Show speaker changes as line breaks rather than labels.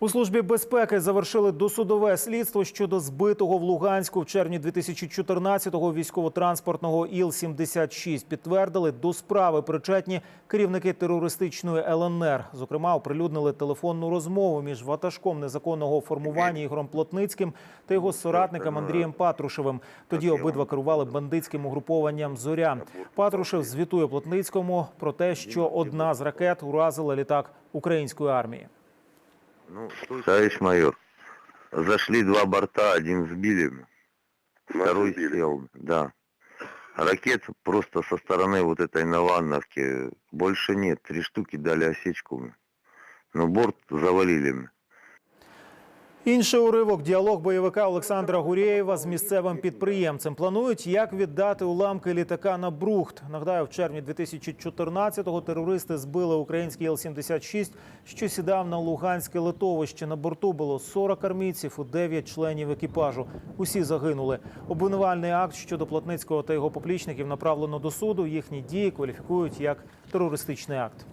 У службі безпеки завершили досудове слідство щодо збитого в Луганську в червні 2014-го військово-транспортного Іл-76. Підтвердили, до справи причетні керівники терористичної ЛНР. Зокрема, оприлюднили телефонну розмову між ватажком незаконного формування Ігорем Плотницьким та його соратником Андрієм Патрушевим. Тоді обидва керували бандитським угрупованням «Зоря». Патрушев звітує Плотницькому про те, що одна з ракет уразила літак української армії.
Ну, товарищ майор, зашли два борта, один сбили, второй сел, да. Ракет просто со стороны вот этой Наванновки больше нет, три штуки дали осечку, но борт завалили.
Інший уривок діалог бойовика Олександра Гурєєва з місцевим підприємцем. Планують, як віддати уламки літака на Брухт. Нагадаю, в червні 2014-го терористи збили український Іл-76, що сідав на Луганське литовище. На борту було 40 армійців і 9 членів екіпажу. Усі загинули. Обвинувальний акт щодо Плотницького та його поплічників направлено до суду. Їхні дії кваліфікують як терористичний акт.